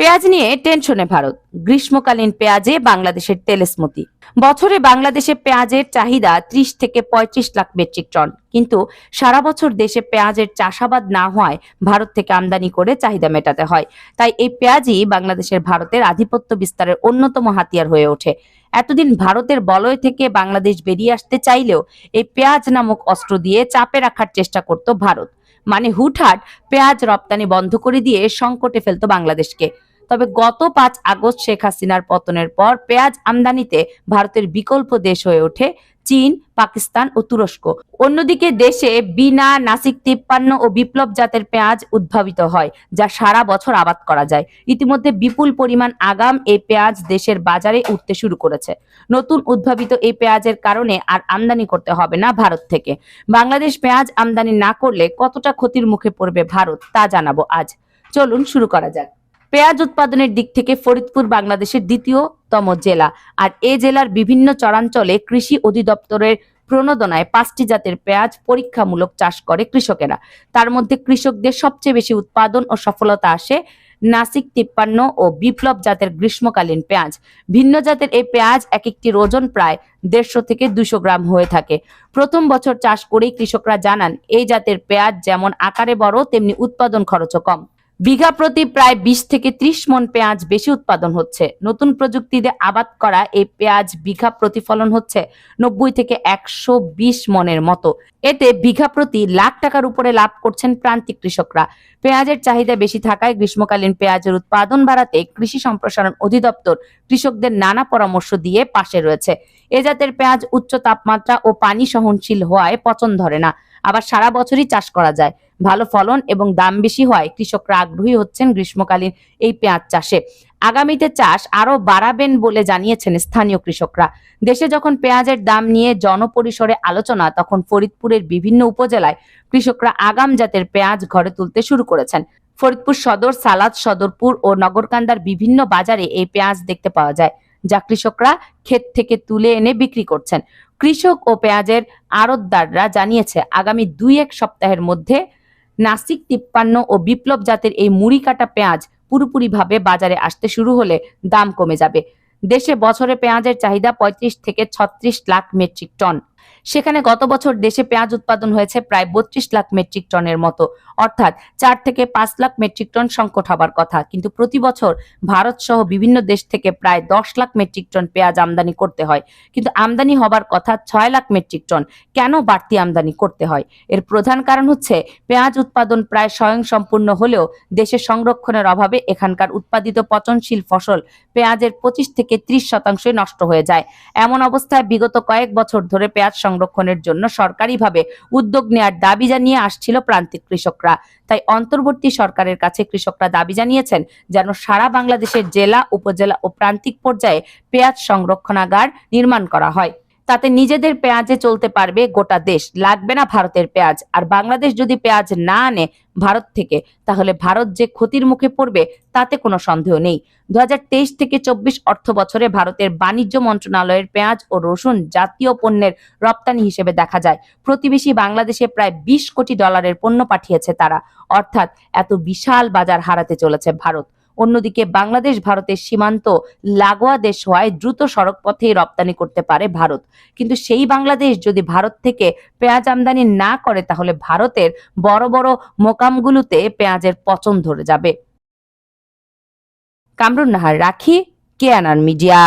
পেঁয়াজ নিয়ে টেনশনে ভারত। গ্রীষ্মকালীন পেঁয়াজে বাংলাদেশের তেলেসমতি। বছরে বাংলাদেশে পেঁয়াজের চাহিদা ত্রিশ থেকে পঁয়ত্রিশ লাখ মেট্রিক টন। কিন্তু সারা বছর দেশে পেঁয়াজের চাষাবাদ না হওয়ায় ভারত থেকে আমদানি করে চাহিদা মেটাতে হয়। তাই এই পেঁয়াজই বাংলাদেশের ভারতের আধিপত্য বিস্তারের অন্যতম হাতিয়ার হয়ে ওঠে। এতদিন ভারতের বলয় থেকে বাংলাদেশ বেরিয়ে আসতে চাইলেও এই পেঁয়াজ নামক অস্ত্র দিয়ে চাপে রাখার চেষ্টা করত ভারত। মানে হুটহাট পেঁয়াজ রপ্তানি বন্ধ করে দিয়ে সংকটে ফেলতো বাংলাদেশকে। তবে গত পাঁচ আগস্ট শেখ হাসিনার পতনের পর পেঁয়াজ আমদানিতে ভারতের বিকল্প দেশ হয়ে ওঠে চীন, পাকিস্তান ও তুরস্ক। অন্যদিকে দেশে বিনা নাসিক তিপ্পান্ন ও বিপ্লব জাতের পেঁয়াজ উদ্ভাবিত হয়, যা সারা বছর আবাদ করা যায়। ইতিমধ্যে বিপুল পরিমাণ আগাম এই পেঁয়াজ দেশের বাজারে উঠতে শুরু করেছে। নতুন উদ্ভাবিত এই পেঁয়াজের কারণে আর আমদানি করতে হবে না ভারত থেকে। বাংলাদেশ পেঁয়াজ আমদানি না করলে কতটা ক্ষতির মুখে পড়বে ভারত, তা জানাব আজ। চলুন শুরু করা যাক। পেঁয়াজ উৎপাদনের দিক থেকে ফরিদপুর বাংলাদেশের দ্বিতীয়তম জেলা। আর এ জেলার বিভিন্ন চরাঞ্চলে কৃষি অধিদপ্তরের প্রণোদনায় পাঁচটি জাতের পেঁয়াজ পরীক্ষামূলক চাষ করে কৃষকেরা। তার মধ্যে কৃষকদের সবচেয়ে বেশি উৎপাদন ও সফলতা আসে নাসিক তিপ্পান্ন ও বিপ্লব জাতের গ্রীষ্মকালীন পেঁয়াজ। ভিন্ন জাতের এই পেঁয়াজ এক একটির ওজন প্রায় দেড়শো থেকে দুশো গ্রাম হয়ে থাকে। প্রথম বছর চাষ করেই কৃষকরা জানান, এই জাতের পেঁয়াজ যেমন আকারে বড়, তেমনি উৎপাদন খরচও কম। বিঘা প্রতি প্রায় বিশ থেকে ত্রিশ মন পেঁয়াজ বেশি উৎপাদন হচ্ছে। নতুন প্রযুক্তিতে আবাদ করা এই পেঁয়াজ বিঘা প্রতিফলন হচ্ছে নব্বই থেকে একশো বিশ মনের মতো। এতে বিঘা প্রতি লাখ টাকার উপরে লাভ করছেন প্রান্তিক কৃষকরা। পেঁয়াজের চাহিদা বেশি থাকায় গ্রীষ্মকালীন পেঁয়াজের উৎপাদন বাড়াতে কৃষি সম্প্রসারণ অধিদপ্তর কৃষকদের নানা পরামর্শ দিয়ে পাশে রয়েছে। এ জাতের পেঁয়াজ উচ্চ তাপমাত্রা ও পানি সহনশীল হওয়ায় পচন ধরে না। আবার সারা বছরই চাষ করা যায়। ভালো ফলন এবং দাম বেশি হয় কৃষকরা আগ্রহী হচ্ছেন গ্রীষ্মকালীন এই পেঁয়াজ চাষে। আগামীতে চাষ আরও বাড়াবেন বলে জানিয়েছেন স্থানীয় কৃষকরা। দেশে যখন পেঁয়াজের দাম নিয়ে জনপরিসরে আলোচনা, তখন ফরিদপুরের বিভিন্ন উপজেলায় কৃষকরা আগাম জাতের পেঁয়াজ ঘরে তুলতে শুরু করেছেন। ফরিদপুর সদর, সালাদ সদরপুর ও নগরকান্দার বিভিন্ন বাজারে এই পেঁয়াজ দেখতে পাওয়া যায়, যা কৃষকরা ক্ষেত থেকে তুলে এনে বিক্রি করছেন। কৃষক ও পেঁয়াজের আড়তদাররা জানিয়েছে, আগামী দুই এক সপ্তাহের মধ্যে নাসিক তিপ্পান্ন ও বিপ্লব জাতের এই মুড়ি কাটা পেঁয়াজ পুরোপুরিভাবে বাজারে আসতে শুরু হলে দাম কমে যাবে। দেশে বছরে পেঁয়াজের চাহিদা পঁয়ত্রিশ থেকে ছত্রিশ লাখ মেট্রিক টন। সেখানে গত বছর দেশে পেঁয়াজ উৎপাদন হয়েছে প্রায় বত্রিশ লাখ মেট্রিক টনের মতো। অর্থাৎ চার থেকে পাঁচ লাখ মেট্রিক টন সংকট হবার কথা। কিন্তু প্রতি বছর ভারত সহ বিভিন্ন দেশ থেকে প্রায় দশ লাখ মেট্রিক টন পেঁয়াজ আমদানি করতে হয়। কিন্তু আমদানি হবার কথা ছয় লাখ মেট্রিক টন কেন বাড়তি আমদানি করতে হয়? এর প্রধান কারণ হচ্ছে পেঁয়াজ উৎপাদন প্রায় স্বয়ংসম্পূর্ণ হলেও দেশে সংরক্ষণের অভাবে এখানকার উৎপাদিত পচনশীল ফসল পেঁয়াজের পঁচিশ থেকে ত্রিশ শতাংশই নষ্ট হয়ে যায়। এমন অবস্থায় বিগত কয়েক বছর ধরে পেঁয়াজ সংরক্ষণের জন্য সরকারিভাবে উদ্যোগ নেয়ার দাবি জানিয়ে আসছিল প্রান্তিক কৃষকরা। তাই অন্তর্বর্তী সরকারের কাছে কৃষকরা দাবি জানিয়েছেন যেন সারা বাংলাদেশের জেলা, উপজেলা ও প্রান্তিক পর্যায়ে পেঁয়াজ সংরক্ষণাগার নির্মাণ করা হয়। তাতে নিজেদের পেঁয়াজে চলতে পারবে গোটা দেশ। লাগবে না ভারতের পেঁয়াজ। আর বাংলাদেশ যদি পেঁয়াজ না আনে ভারত থেকে, তাহলে ভারত যে ক্ষতির মুখে পড়বে তাতে কোনো সন্দেহ নেই। দু হাজার তেইশ থেকে চব্বিশ অর্থ বছরে ভারতের বাণিজ্য মন্ত্রণালয়ের পেঁয়াজ ও রসুন জাতীয় পণ্যের রপ্তানি হিসেবে দেখা যায়। প্রতিবেশী বাংলাদেশে প্রায় বিশ কোটি ডলারের পণ্য পাঠিয়েছে তারা। অর্থাৎ এত বিশাল বাজার হারাতে চলেছে ভারত। অন্যদিকে বাংলাদেশ ভারতের সীমান্ত লাগোয়া দেশ হওয়ায় দ্রুত সড়ক পথেই রপ্তানি করতে পারে ভারত। কিন্তু সেই বাংলাদেশ যদি ভারত থেকে পেঁয়াজ আমদানি না করে, তাহলে ভারতের বড় বড় মোকামগুলোতে পেঁয়াজের পচন ধরে যাবে। কামরুন নাহার, রাখি, কেয়ানার মিডিয়া।